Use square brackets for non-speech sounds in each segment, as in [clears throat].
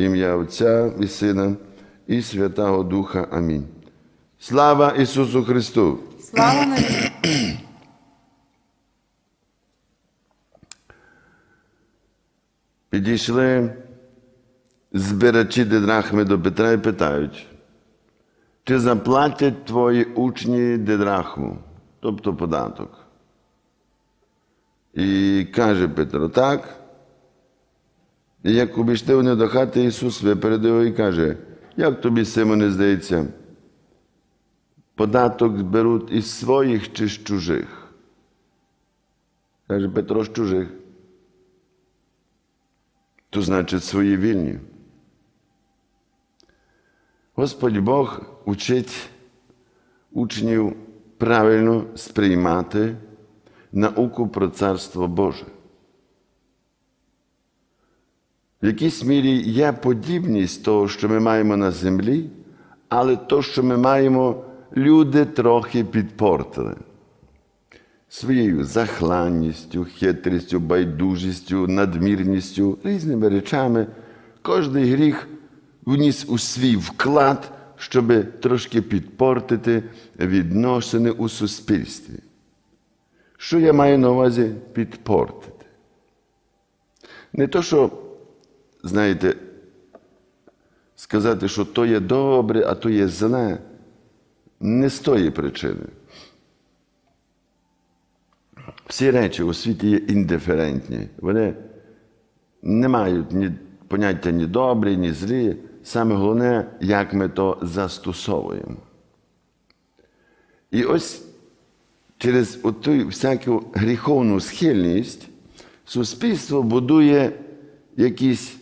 ім'я Отця і Сина і Святого Духа. Амінь. Слава Ісусу Христу! Слава навіки! Підійшли збирачі дидрахми до Петра і питають, чи заплатять твої учні дидрахму, тобто податок? І каже Петро, так. І як обійшли вони до хати, Ісус випередив і каже, як тобі, Симоне, здається, податок зберуть із своїх чи з чужих? Каже Петро з чужих. То значить свої вільні. Господь Бог учить учнів правильно сприймати науку про Царство Боже. В якійсь мірі є подібність того, що ми маємо на землі, але то, що ми маємо, люди трохи підпортили своєю захланністю, хитрістю, байдужістю, надмірністю, різними речами. Кожний гріх вніс у свій вклад, щоб трошки підпортити відносини у суспільстві. Що я маю на увазі підпортити? Не то, що, знаєте, сказати, що то є добре, а то є зле, не з тої причини. Всі речі у світі є індиферентні. Вони не мають ні поняття ні добрі, ні злі. Саме головне, як ми то застосовуємо. І ось через оту всяку гріховну схильність суспільство будує якісь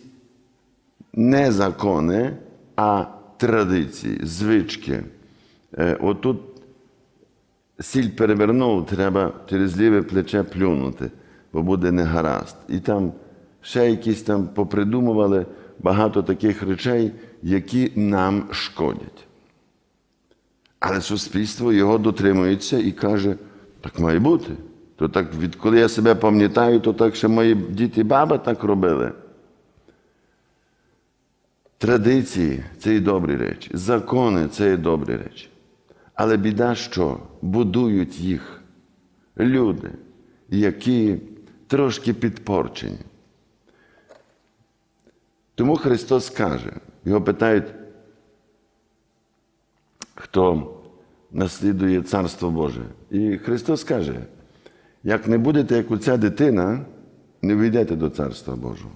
не закони, а традиції, звички. Е, Отут сіль перевернув, треба через ліве плече плюнути, бо буде негаразд. І там ще якісь там попридумували багато таких речей, які нам шкодять. Але суспільство його дотримується і каже, так має бути. То так, відколи я себе пам'ятаю, то так ще мої діти і баба так робили. Традиції це і добрі речі, закони це і добрі речі. Але біда, що будують їх люди, які трошки підпорчені. Тому Христос каже, його питають, хто наслідує Царство Боже. І Христос каже, як не будете, як оця дитина, не війдете до Царства Божого.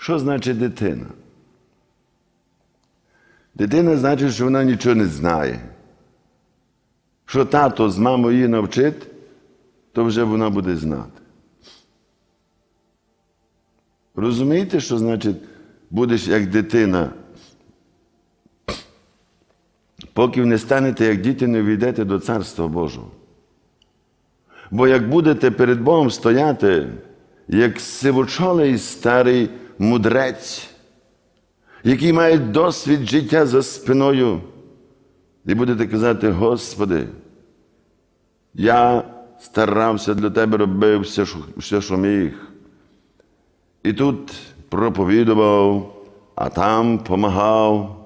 Що значить дитина? Дитина значить, що вона нічого не знає. Що тато з мамою її навчить, то вже вона буде знати. Розумієте, що значить будеш як дитина? Поки не станете, як діти, не увійдете до Царства Божого. Бо як будете перед Богом стояти, як сивочолий старий мудрець, який має досвід життя за спиною, і будете казати, Господи, я старався для Тебе робив все, все, що міг. І тут проповідував, а там помагав.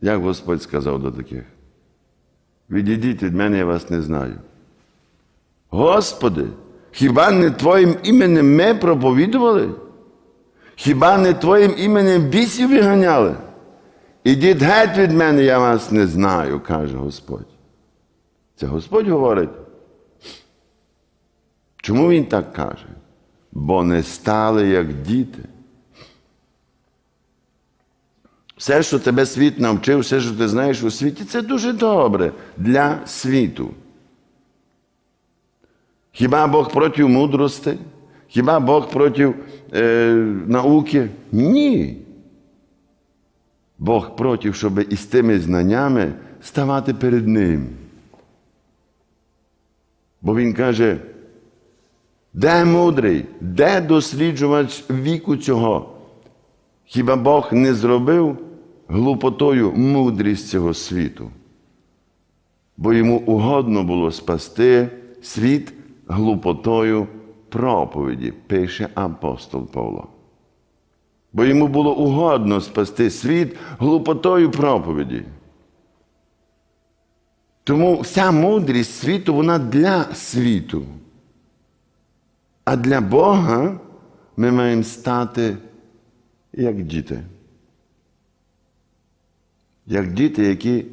Як Господь сказав до таких? Відійдіть від мене, я вас не знаю. Господи, хіба не Твоїм іменем ми проповідували? Хіба не Твоїм іменем бісів виганяли? Ідіть геть від мене, я вас не знаю, каже Господь. Це Господь говорить. Чому Він так каже? Бо не стали як діти. Все, що тебе світ навчив, все, що ти знаєш у світі, це дуже добре для світу. Хіба Бог проти мудрості? Хіба Бог проти е, науки? Ні. Бог проти, щоб із тими знаннями ставати перед Ним. Бо Він каже, де мудрий, де досліджувач віку цього? Хіба Бог не зробив глупотою мудрість цього світу? Бо йому угодно було спасти світ глупотою проповіді, пише апостол Павло. Бо йому було угодно спасти світ глупотою проповіді. Тому вся мудрість світу, вона для світу. А для Бога ми маємо стати як діти. Як діти, які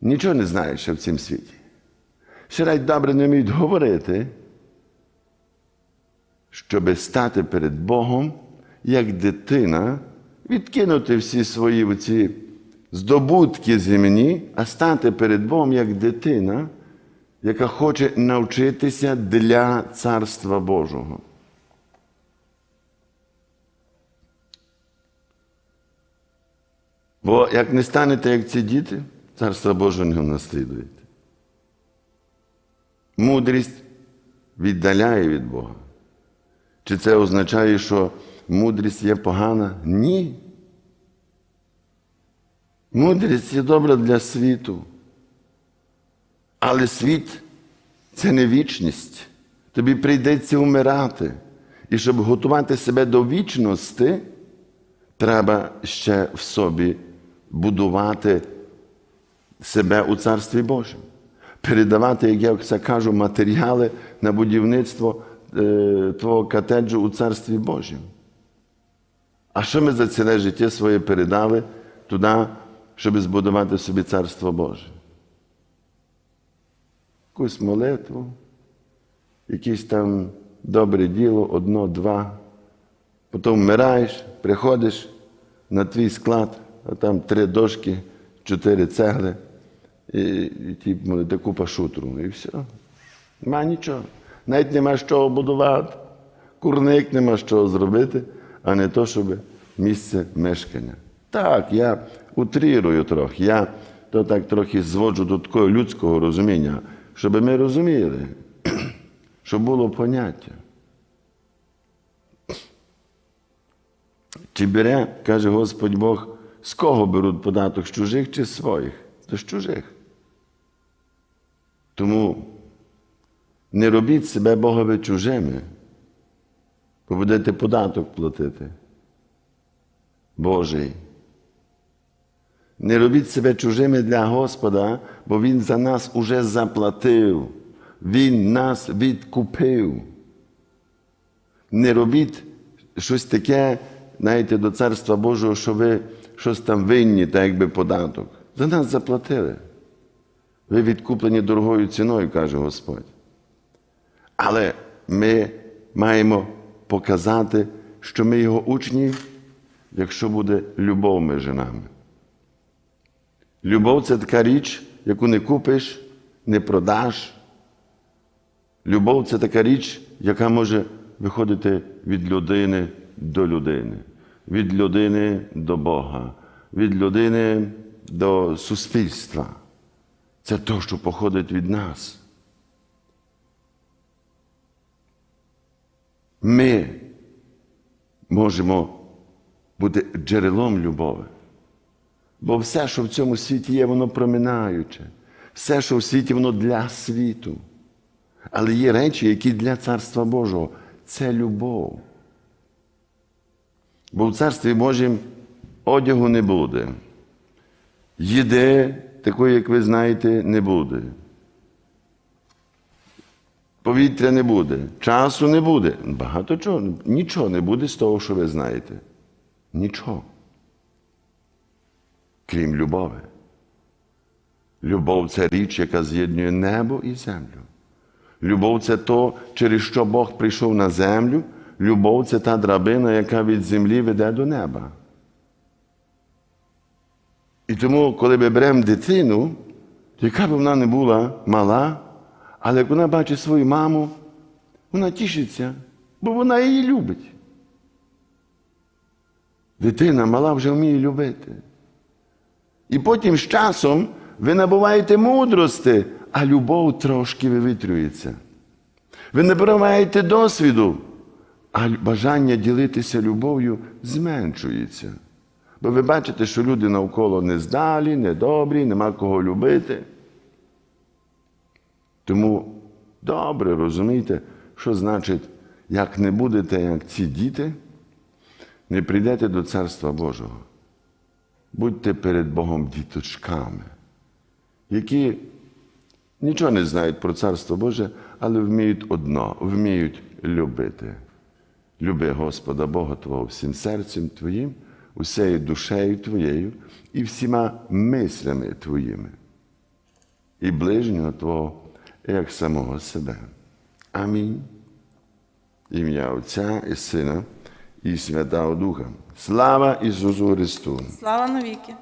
нічого не знають ще в цім світі. Ще навіть добре не вміють говорити, щоби стати перед Богом, як дитина, відкинути всі свої оці здобутки земні, а стати перед Богом як дитина, яка хоче навчитися для Царства Божого. Бо як не станете, як ці діти, Царства Божого не наслідуєте. Мудрість віддаляє від Бога. Чи це означає, що мудрість є погана? Ні. Мудрість є добра для світу. Але світ це не вічність. Тобі прийдеться вмирати. І щоб готувати себе до вічності, треба ще в собі будувати себе у Царстві Божому. Передавати, як я це кажу, матеріали на будівництво е, твого котеджу у Царстві Божому. А що ми за ціле життя своє передали туди, щоб збудувати собі Царство Боже? Якусь молитву, якесь там добре діло, одно, два. Потім вмираєш, приходиш на твій склад, а там три дошки, чотири цегли, і, ті, купа шутру, і все. Нема нічого. Навіть нема чого будувати. Курник нема чого зробити, а не то, щоб місце мешкання. Так, я утрірую трохи, я то так трохи зводжу до такого людського розуміння, щоб ми розуміли, [clears throat] щоб було поняття. Чи бере, каже Господь Бог, з кого беруть податок з чужих чи з своїх? То з чужих. Тому не робіть себе Богові чужими, бо будете податок платити. Божий. Не робіть себе чужими для Господа, бо Він за нас уже заплатив. Він нас відкупив. Не робіть щось таке, знаєте, до Царства Божого, що ви щось там винні, так якби податок. За нас заплатили. Ви відкуплені дорогою ціною, каже Господь. Але ми маємо показати, що ми його учні, якщо буде любов між нами. Любов це така річ, яку не купиш, не продаш. Любов це така річ, яка може виходити від людини до людини, від людини до Бога, від людини до суспільства. Це те, що походить від нас. Ми можемо бути джерелом любові. Бо все, що в цьому світі є, воно проминаюче. Все, що в світі, воно для світу. Але є речі, які для Царства Божого це любов. Бо в Царстві Божім одягу не буде. Їди, такої, як ви знаєте, не буде. Повітря не буде, часу не буде. Багато чого. Нічого не буде з того, що ви знаєте. Нічого. Крім любові. Любов це річ, яка з'єднує небо і землю. Любов це то, через що Бог прийшов на землю. Любов це та драбина, яка від землі веде до неба. І тому, коли ми беремо дитину, яка б вона не була мала, але як вона бачить свою маму, вона тішиться, бо вона її любить. Дитина мала вже вміє любити. І потім з часом ви набуваєте мудрости, а любов трошки вивітрюється. Ви набуваєте досвіду, а бажання ділитися любов'ю зменшується. Бо ви бачите, що люди навколо нездалі, недобрі, нема кого любити. Тому добре розумійте, що значить Як не будете, як ці діти, не прийдете до Царства Божого. Будьте перед Богом діточками, які нічого не знають про Царство Боже, але вміють одно, вміють любити. Люби Господа Бога Твого всім серцем Твоїм, усею душею Твоєю і всіма мислями Твоїми, і ближнього Твого, як самого себе. Амінь. Ім'я Отця і Сина і Святого Духа. Слава Ісусу Христу! Слава навіки.